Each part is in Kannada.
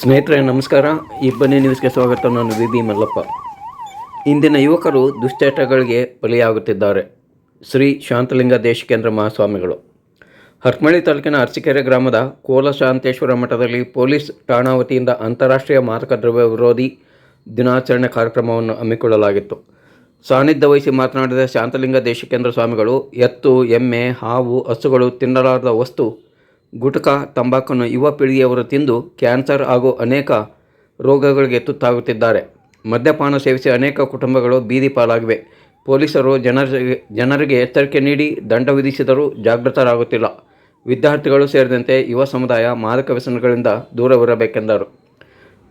ಸ್ನೇಹಿತರೆ, ನಮಸ್ಕಾರ. ಇಬ್ಬನಿ ನ್ಯೂಸ್ಗೆ ಸ್ವಾಗತ. ನಾನು ವಿ ಬಿ ಮಲ್ಲಪ್ಪ. ಇಂದಿನ ಯುವಕರು ದುಶ್ಚಟಗಳಿಗೆ ಬಲಿಯಾಗುತ್ತಿದ್ದಾರೆ. ಶ್ರೀ ಶಾಂತಲಿಂಗ ದೇಶಿಕೇಂದ್ರ ಮಹಾಸ್ವಾಮಿಗಳು. ಹರ್ಮಳಿ ತಾಲೂಕಿನ ಅರಸಿಕೆರೆ ಗ್ರಾಮದ ಕೋಲ ಶಾಂತೇಶ್ವರ ಮಠದಲ್ಲಿ ಪೊಲೀಸ್ ಠಾಣಾ ವತಿಯಿಂದ ಅಂತಾರಾಷ್ಟ್ರೀಯ ಮಾದಕ ದ್ರವ್ಯ ವಿರೋಧಿ ದಿನಾಚರಣೆ ಕಾರ್ಯಕ್ರಮವನ್ನು ಹಮ್ಮಿಕೊಳ್ಳಲಾಗಿತ್ತು. ಸಾನ್ನಿಧ್ಯ ವಹಿಸಿ ಮಾತನಾಡಿದ ಶಾಂತಲಿಂಗ ದೇಶಿಕೇಂದ್ರ ಸ್ವಾಮಿಗಳು, ಎತ್ತು, ಎಮ್ಮೆ, ಹಾವು, ಹಸುಗಳು ತಿನ್ನಲಾರದ ವಸ್ತು ಗುಟಕ, ತಂಬಾಕನ್ನು ಯುವ ಪೀಳಿಗೆಯವರು ತಿಂದು ಕ್ಯಾನ್ಸರ್ ಹಾಗೂ ಅನೇಕ ರೋಗಗಳಿಗೆ ತುತ್ತಾಗುತ್ತಿದ್ದಾರೆ. ಮದ್ಯಪಾನ ಸೇವಿಸಿ ಅನೇಕ ಕುಟುಂಬಗಳು ಬೀದಿ ಪಾಲಾಗಿವೆ. ಪೊಲೀಸರು ಜನರಿಗೆ ಜನರಿಗೆ ಎಚ್ಚರಿಕೆ ನೀಡಿ ದಂಡ ವಿಧಿಸಿದರೂ ಜಾಗೃತರಾಗುತ್ತಿಲ್ಲ. ವಿದ್ಯಾರ್ಥಿಗಳು ಸೇರಿದಂತೆ ಯುವ ಸಮುದಾಯ ಮಾದಕ ವ್ಯಸನಗಳಿಂದ ದೂರವಿರಬೇಕೆಂದರು.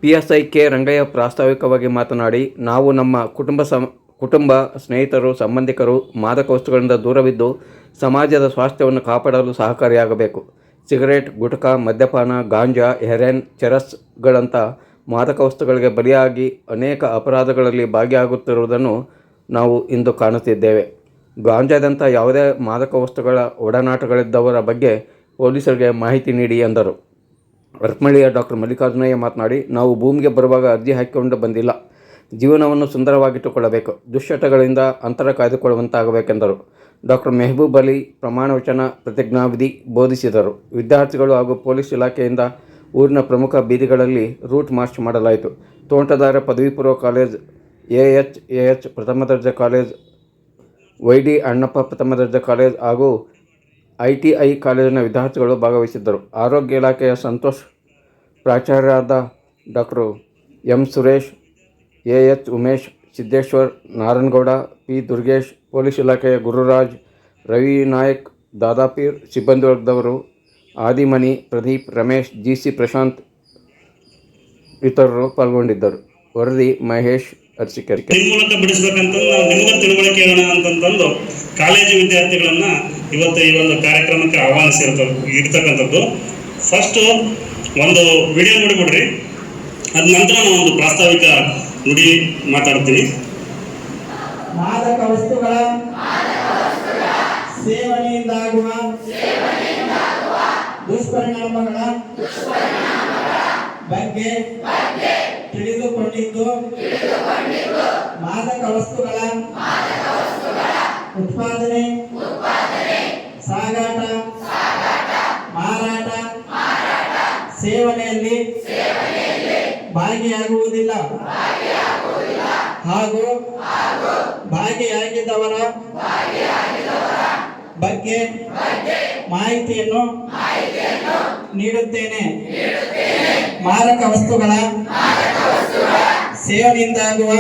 P S I K Rangayya ಪ್ರಾಸ್ತಾವಿಕವಾಗಿ ಮಾತನಾಡಿ, ನಾವು ನಮ್ಮ ಕುಟುಂಬ ಸಮ ಕುಟುಂಬ ಸ್ನೇಹಿತರು, ಸಂಬಂಧಿಕರು ಮಾದಕ ವಸ್ತುಗಳಿಂದ ದೂರವಿದ್ದು ಸಮಾಜದ ಸ್ವಾಸ್ಥ್ಯವನ್ನು ಕಾಪಾಡಲು ಸಹಕಾರಿಯಾಗಬೇಕು. ಸಿಗರೇಟ್, ಗುಟ್ಕಾ, ಮದ್ಯಪಾನ, ಗಾಂಜಾ, ಹೆರೆನ್ ಚೆರಸ್ಗಳಂಥ ಮಾದಕ ವಸ್ತುಗಳಿಗೆ ಬಲಿಯಾಗಿ ಅನೇಕ ಅಪರಾಧಗಳಲ್ಲಿ ಭಾಗಿಯಾಗುತ್ತಿರುವುದನ್ನು ನಾವು ಇಂದು ಕಾಣುತ್ತಿದ್ದೇವೆ. ಗಾಂಜಾದಂಥ ಯಾವುದೇ ಮಾದಕ ವಸ್ತುಗಳ ಒಡನಾಟಗಳಿದ್ದವರ ಬಗ್ಗೆ ಪೊಲೀಸರಿಗೆ ಮಾಹಿತಿ ನೀಡಿ ಎಂದರು. ರತ್ಮಳಿಯ ಡಾಕ್ಟರ್ ಮಲ್ಲಿಕಾರ್ಜುನಯ್ಯ ಮಾತನಾಡಿ, ನಾವು ಭೂಮಿಗೆ ಬರುವಾಗ ಅರ್ಜಿ ಹಾಕಿಕೊಂಡು ಬಂದಿಲ್ಲ. ಜೀವನವನ್ನು ಸುಂದರವಾಗಿಟ್ಟುಕೊಳ್ಳಬೇಕು. ದುಶ್ಚಟಗಳಿಂದ ಅಂತರ ಕಾಯ್ದುಕೊಳ್ಳುವಂತಾಗಬೇಕೆಂದರು. ಡಾಕ್ಟರ್ ಮೆಹಬೂಬ್ ಅಲಿ ಪ್ರಮಾಣವಚನ ಪ್ರತಿಜ್ಞಾವಿಧಿ ಬೋಧಿಸಿದರು. ವಿದ್ಯಾರ್ಥಿಗಳು ಹಾಗೂ ಪೊಲೀಸ್ ಇಲಾಖೆಯಿಂದ ಊರಿನ ಪ್ರಮುಖ ಬೀದಿಗಳಲ್ಲಿ ರೂಟ್ ಮಾರ್ಚ್ ಮಾಡಲಾಯಿತು. ತೋಂಟದಾರ ಪದವಿ ಪೂರ್ವ college A H A H ಪ್ರಥಮ ದರ್ಜೆ ಕಾಲೇಜ್ ವೈ ಡಿ ಅಣ್ಣಪ್ಪ ಪ್ರಥಮ ದರ್ಜೆ ಕಾಲೇಜ್ ಹಾಗೂ ಐ ಟಿ ಐ ಕಾಲೇಜಿನ ವಿದ್ಯಾರ್ಥಿಗಳು ಭಾಗವಹಿಸಿದ್ದರು. ಆರೋಗ್ಯ ಇಲಾಖೆಯ Santosh ಪ್ರಾಚಾರ್ಯರಾದ doctor M Suresh A H Umesh, Siddeshwar Narayanagowda, P Durgesh police ಇಲಾಖೆಯ ಗುರುರಾಜ್, ರವಿ ನಾಯಕ್, ದಾದಾಪೀರ್ ಸಿಬ್ಬಂದಿ ವರ್ಗದವರು ಆದಿಮಣಿ ಪ್ರದೀಪ್, ರಮೇಶ್ ಜಿ ಸಿ ಪ್ರಶಾಂತ್ ಇತರರು ಪಾಲ್ಗೊಂಡಿದ್ದರು. ವರದಿ ಮಹೇಶ್ ಅರ್ಸಿಕೆರೆ. ನಿಮ್ಮ ಮೂಲಕ ಬಿಡಿಸ್ಬೇಕಂತಂದು ನಾವು ನಿಮ್ಗೆ ತಿಳುವಳಿಕೆ ಹೇಳೋಣ ಅಂತಂತಂದು ಕಾಲೇಜು ವಿದ್ಯಾರ್ಥಿಗಳನ್ನ ಇವತ್ತು ಈ ಒಂದು ಕಾರ್ಯಕ್ರಮಕ್ಕೆ ಆಹ್ವಾನಿಸಿರ್ತ ಇರ್ತಕ್ಕಂಥದ್ದು ಫಸ್ಟ್ ಒಂದು ವಿಡಿಯೋ ನೋಡಿಬಿಡ್ರಿ. ಅದ ನಂತರ ನಾನು ಒಂದು ಪ್ರಾಸ್ತಾವಿಕ ನುಡಿ ಮಾತಾಡ್ತೀನಿ. ಮಾದಕ ವಸ್ತುಗಳ ಸೇವನೆಯಿಂದಾಗುವ ದುಷ್ಪರಿಣಾಮಗಳ ಬಗ್ಗೆ ತಿಳಿದುಕೊಂಡಿದ್ದು ಮಾದಕ ವಸ್ತುಗಳ ಉತ್ಪಾದನೆ ಸಾಗಾಟ ಮಾರಾಟ ಸೇವನೆಯಲ್ಲಿ ಭಾಗಿಯಾಗುವುದಿಲ್ಲ. ಹಾಗೂ ಭಾಗಿಯಾಗಿದ್ದವರ ಬಗ್ಗೆ ಮಾಹಿತಿಯನ್ನು ನೀಡುತ್ತೇನೆ. ಮಾರಕ ವಸ್ತುಗಳ ಸೇವನೆಯಿಂದಾಗುವ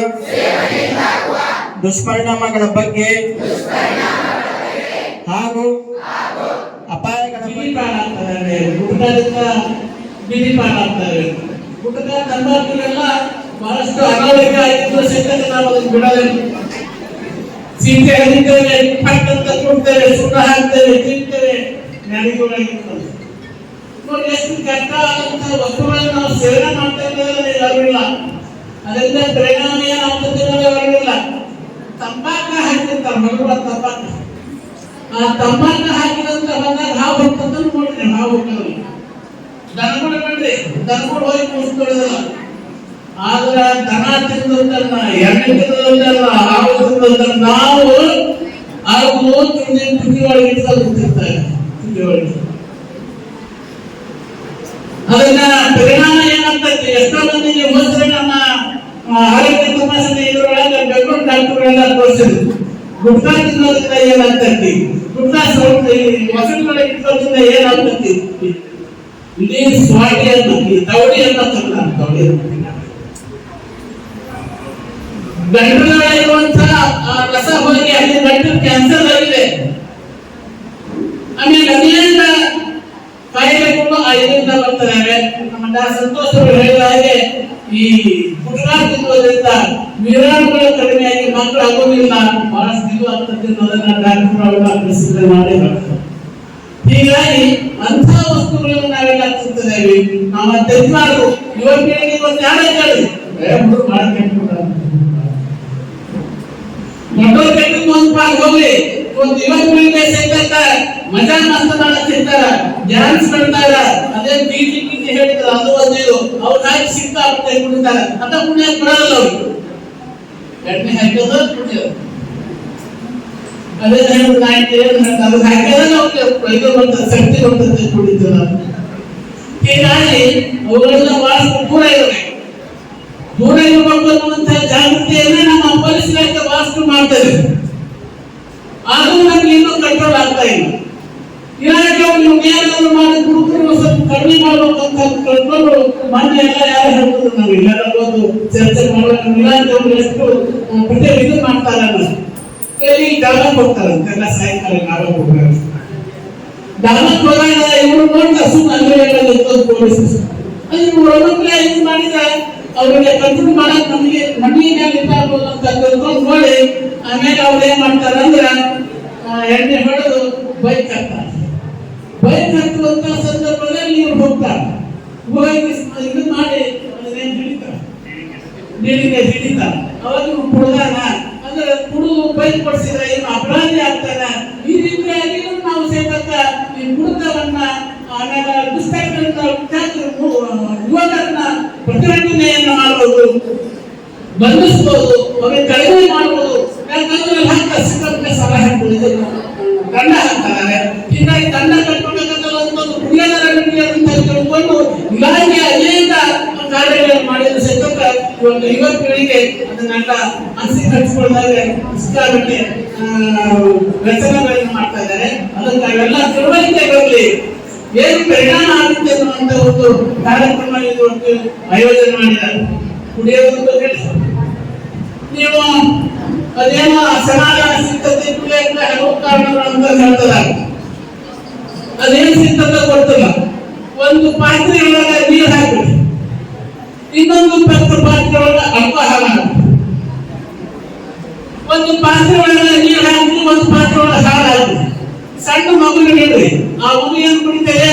ದುಷ್ಪರಿಣಾಮಗಳ ಬಗ್ಗೆ ಹಾಗೂ ಅಪಾಯಗಳ ಬಿಡಿಪಾಡಾಗ್ತಾರೆ ಪಾಲಾಗ್ತಾರೆ ಪಾಲಾಗ್ತಾರೆ ಗುಡ್ಡದ ತಂಬಾಕುಲೆಲ್ಲ ಬಹಳಷ್ಟು ಅನಾರೋಗ್ಯ ಆಯಿತು ಸಹಿತ ನಾವು ಅದನ್ನು ಬಿಡೋದಿಲ್ಲ ಅಂತ ಕೊಡ್ತೇವೆ ಹಾಕ್ತೇವೆ, ತಿಂತೇವೆ ನೋಡಿ, ಎಷ್ಟು ಕೆಟ್ಟ ಆದಂತ ವಸ್ತುಗಳನ್ನು ನಾವು ಸೇವನೆ ಮಾಡ್ತಾ ಇದ್ದೇವೆ ಅರಿವಿಲ್ಲ. ಅದರಿಂದ ಪರಿಣಾಮ ಏನಾಗ್ತದೆ ಅರಿವಿಲ್ಲ. ತಂಬಾಕ ಹಾಕಿರ್ತಾರೆ ಮಗುವ ತಂಬಾಕ. ಆ ತಂಬಾಕ ಹಾಕಿದಂತ ಬಂದಾಗ ಹಾವು ಬರ್ತದನ್ನು ನೋಡಿದ್ರೆ ಹಾವು ಹೋಗ್ತದೆ ದನಗಳು ಬಿಡ್ರಿ ದನಗಳು ಹೋಗಿ ಕೂಸ್ಕೊಳ್ಳೋದಿಲ್ಲ ಆದ್ರ ದನ ತಿಂದದ್ದನ್ನ, ಎಣ್ಣೆ ತಿಂದದ್ದಲ್ಲ ಹಾವು ತಿಂದದ್ದನ್ನ ನಾವು ಹಾಗೂ ತಿಂದಿ ತಿಂಡಿ ಒಳಗೆ ಇಟ್ಕೊಂಡು ಕೂತಿರ್ತಾರೆ ಒಳಗೆ ಅದನ್ನ ಪರಿಣಾಮ ಏನಾಗ್ತೈತಿ ಎಷ್ಟೋ ಮಂದಿಗೆ ಹೋದ್ರೆ ನಮ್ಮ ಆರೋಗ್ಯ ತಪಾಸಣೆ ಇದ್ರೊಳಗೆ ಬೆಂಗಳೂರು ಡಾಕ್ಟರ್ಗಳೆಲ್ಲ ತೋರಿಸಿದ್ರು. ಗುಡ್ಡಾ ತಿನ್ನೋದ್ರಿಂದ ಏನಾಗ್ತೈತಿ? ಗುಡ್ಡಾ ಸೌಂಡ್ ವಸತಿಗಳಿಗೆ ಇಟ್ಟೋದ್ರಿಂದ ಏನಾಗ್ತೈತಿ? ಇಲ್ಲಿ ಸ್ವಾಟಿ ಅಂತ ತವಡಿ ಅಂತ ತಂದ ತವಡಿ ಗಂಟಲಿರುವಂತಹ ರಸ ಹೋಗಿ ಅಲ್ಲಿ ಗಂಟಲು ಕ್ಯಾನ್ಸರ್ ಆಗಿದೆ. ಆಮೇಲೆ ಅಲ್ಲಿಂದ ಕಾಯಿಲೆಗಳು ಆ ಇದರಿಂದ ಬರ್ತವೆ ನಮ್ಮ ಹೇಳಿದ ಹಾಗೆ ಈ ಗುಟ್ಕಾ ತಿನ್ನುವುದರಿಂದ ವಿರಾಣುಗಳು ಕಡಿಮೆಯಾಗಿ ಮಕ್ಕಳು ಆಗೋದಿಲ್ಲ. ಬಹಳ ಆಗ್ತದೆ ಅನ್ನೋದನ್ನ ಡಾಕ್ಟರ್ ಅವರು ಮಾಡಿ ಹೇಳ್ತಾರೆ. ಹೀಗಾಗಿ ಅಂಥ ವಸ್ತುಗಳನ್ನು ನಾವೆಲ್ಲ ತಿಂತಿದ್ದೇವೆ ನಾವು ತೆಗೆದುಬಾರ್ದು ಯುವ ಪೀಳಿಗೆ ಒಂದು ಯಾರೇ ಕೇಳಿ ಏ, ಹುಡುಗ್ರು ಭಾಳ ಕೆಟ್ಟ ಹುಡುಗ್ರು. ದೊಡ್ಡವ್ರು ಕೆಟ್ಟದ್ದು ಒಂದು ಪಾಲ್ ಹೋಗ್ಲಿ ಇವತ್ತು ಯುವ ಪೀಳಿಗೆ ಸಹಿತ ಮಜಾ ಮಸ್ತ್ ಮಾಡಕ್ಕಿರ್ತಾರ ಡ್ಯಾನ್ಸ್ ಮಾಡ್ತಾರ ಅದೇ ಬೀದಿ ಬೀದಿ ಹೇಳಿದ್ರು ಅದು ಒಂದು ಇದು ಅವ್ರು ಹಾಕಿ ಸಿಕ್ಕಾಪಟ್ಟೆ ಕುಡಿತಾರ ಅಂತ ಪುಣ್ಯ ಬಿಡಲ್ಲ ಅವ್ರು ಎಣ್ಣೆ ಹಾಕೋದು ಕುಡಿಯೋದು ಅದೇ ಹೇಳಿದ್ರು ನಾಯ್ತು ಏನು ಹೇಳ್ತಾರೆ ಅದು ಹಾಕಿದ್ರೆ ಅವ್ರಿಗೆ ಇದು ಬರ್ತದೆ ಶಕ್ತಿ ಬರ್ತದೆ ಕುಡಿತೀರ ಹೀಗಾಗಿ ಅವುಗಳೆಲ್ಲ ವಾಸ ದೂರ ಇರಬೇಕು ದೂರ ಇರಬೇಕು ಅನ್ನುವಂಥ ಜಾಗೃತಿಯನ್ನ ನಮ್ಮ ಪೊಲೀಸ್ ಇಲಾಖೆ ಬಹಳಷ್ಟು ಮಾಡ್ತದೆ ಆದರೂ ನಮ್ಗೆ ಇನ್ನೂ ಕಂಟ್ರೋಲ್ ಆಗ್ತಾ ಇಲ್ಲ. ಇಲಾಖೆ ಅವ್ರು ಏನಾದ್ರು ಮಾಡಿ ಹುಡುಗರು ಸ್ವಲ್ಪ ಕಡಿಮೆ ಮಾಡ್ಬೇಕು ಅಂತ ಕಂಟ್ರೋಲ್ ಮೊನ್ನೆ ಎಲ್ಲ ಯಾರು ಹೇಳ್ಬೋದು ನಾವು? ಇಲ್ಲೆಲ್ಲ ಬಂದು ಚರ್ಚೆ ಮಾಡುವಾಗ ಇಲಾಖೆ ಅವ್ರು ಎಷ್ಟು ಪ್ರತಿ ಇದು ಮಾಡ್ತಾರೆ ಅನ್ನೋದು. ಇಲ್ಲಿ ಜಾಗ ಕೊಡ್ತಾರೆ ಎಲ್ಲ ಸಾಯಂಕಾಲ ನಾವೇ ದಾನಕ್ಕೆ ಹೋದಾಗ ಇವರು ನೋಡಿದ ಸುಮ್ಮನೆ ಅಲ್ಲೇ ಪೊಲೀಸ್ ಇದು ಕಂಟ್ರೋಲ್ ಮಾಡಕ್ ನಮಗೆ ತಿಳ್ಕೊಂಡು ನೋಡಿ, ಆಮೇಲೆ ಅವ್ರು ಏನ್ ಮಾಡ್ತಾರೆ ಅಂದ್ರೆ ಎಣ್ಣೆ ಹೊಡೆದು ಬೈಕ್ ಹತ್ತಾರೆ ಬೈಕ್ ಹತ್ತುವಂತ ಸಂದರ್ಭದಲ್ಲಿ ಇವ್ರು ಹೋಗ್ತಾರೆ. ಹೋಗಿ ಮಾಡಿ ಅದನ್ನೇನು ಹಿಡಿತಾರೆ? ಹಿಡಿತಾರ. ಅವಾಗ ಕುಡ್ದಾನ ಅಂದ್ರೆ ಕುಡಿದು ಬೈಕ್ ಕೊಡಿಸಿದ್ರೆ ಏನು ಅಪರಾಧಿ ಆಗ್ತಾನ ಈ ರೀತಿಯಾಗಿ ನಾವು ಸೇತಕ್ಕ ಈ ಕುಡಿತವನ್ನ ಆಮೇಲೆ ದುಷ್ಟಗಳನ್ನ ಮುಖಾಂತರ ಯುವಕರನ್ನ ಪ್ರತಿಭಟನೆಯನ್ನು ಮಾಡಬಹುದು ಬಂಧಿಸಬಹುದು ಅವ್ರಿಗೆ ಕಡಿಮೆ ಮಾಡಬಹುದು ಯಾಕಂದ್ರೆ ಹಕ್ಕ ಸಿಕ್ಕಂತೆ ಸಲಹೆ ಕೊಡಿದ್ರು ದಂಡ ಹಾಕ್ತಾರೆ. ಹೀಗಾಗಿ ತಂಡ ಕಟ್ಕೊಳ್ಬೇಕಂತಲ್ಲ ಒಂದು ಕುಡಿಯೋದರ ಅಂತ ತಿಳ್ಕೊಂಡು ಇಲಾಖೆ ಅನೇಕ ಕಾರ್ಯಗಳನ್ನು ಮಾಡಿದ ಸಹಿತ ಒಂದು ಯುವ ಪೀಳಿಗೆ ಅದನ್ನೆಲ್ಲ ಅನಿಸಿ ಹಚ್ಕೊಳ್ತಾರೆ ಸಿಕ್ಕಾಪಟ್ಟೆ ರಚನೆಗಳನ್ನು ಮಾಡ್ತಾ ಇದ್ದಾರೆ. ಅದನ್ನು ನಾವೆಲ್ಲ ತಿಳುವಳಿಕೆ ಬರಲಿ ಏನು ಪರಿಣಾಮ ಆಗುತ್ತೆ ಅನ್ನುವಂತ ಒಂದು ಕಾರ್ಯಕ್ರಮ ಇವತ್ತು ಆಯೋಜನೆ ಮಾಡಿದ್ದಾರೆ. ಕುಡಿಯೋದು ನೀವು ಅದೇನೋ ಸಮಾಧಾನ ಸಿದ್ಧತೆ ಕುಡಿಯಕ್ಕೆ ಕಾರಣಗಳು ಅಂತ ಹೇಳ್ತಾರೆ. ಅದೇನು ಸಿದ್ಧತೆ ಕೊಡ್ತಲ್ಲ ಒಂದು ಪಾತ್ರೆ ಒಳಗೆ ನೀರು ಹಾಕ್ಬಿಡಿ. ಇನ್ನೊಂದು ಪತ್ರ ಪಾತ್ರೆ ಒಳಗೆ ಅಲ್ಕೋಹಾಲ್ ಹಾಕ್ಬಿಡಿ. ಒಂದು ಪಾತ್ರೆ ಒಳಗೆ ನೀರು ಹಾಕಿ ಒಂದು ಪಾತ್ರೆ ಒಳಗೆ ಹಾಕಿ ಸಣ್ಣ ಮಗುನ ಹೇಳ್ರಿ ಆ ಮಗು ಏನ್ ಕುಡಿತೇವೆ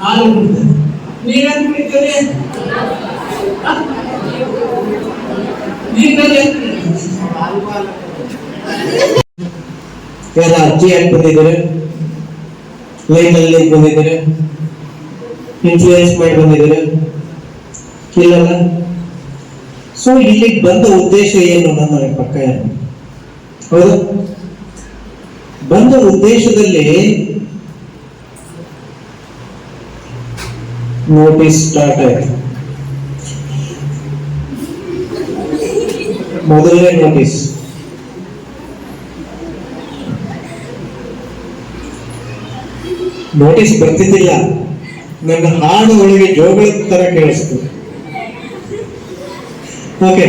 ಹಾಲು ಕುಡಿತೇವೆ ನೀವೇನ್ ಕುಡಿತೀರಿ ಹ? ನೀರಲ್ಲಿ ಏನ್ ಕುಡಿತೀರಿ? ಎಲ್ಲ ಅರ್ಜಿ ಹಾಕಿ ಬಂದಿದ್ದಾರೆ ಲೈನ್ ಅಲ್ಲಿ ಬಂದಿದ್ದಾರೆ ಇನ್ಫ್ಲೂಯೆನ್ಸ್ ಮಾಡಿ ಬಂದಿದ್ದಾರೆ ಇಲ್ಲಲ್ಲ ಸೊ ಇಲ್ಲಿಗೆ ಬಂದ ಉದ್ದೇಶ ಏನು ನನ್ನ ಪಕ್ಕ ಏನು ಹೌದು ಬಂದ ಉದ್ದೇಶದಲ್ಲಿ ನೋಟಿಸ್ ಸ್ಟಾರ್ಟ್ ಆಯ್ತು ಮೊದಲನೇ ನೋಟಿಸ್ ನೋಟಿಸ್ ಬರ್ತಿದ್ದಿಲ್ಲ. ನನ್ನ ಹಾಡು ಒಳಗೆ ಜೋಗಳ ತರ ಕೇಳಿಸ್ತು. ಓಕೆ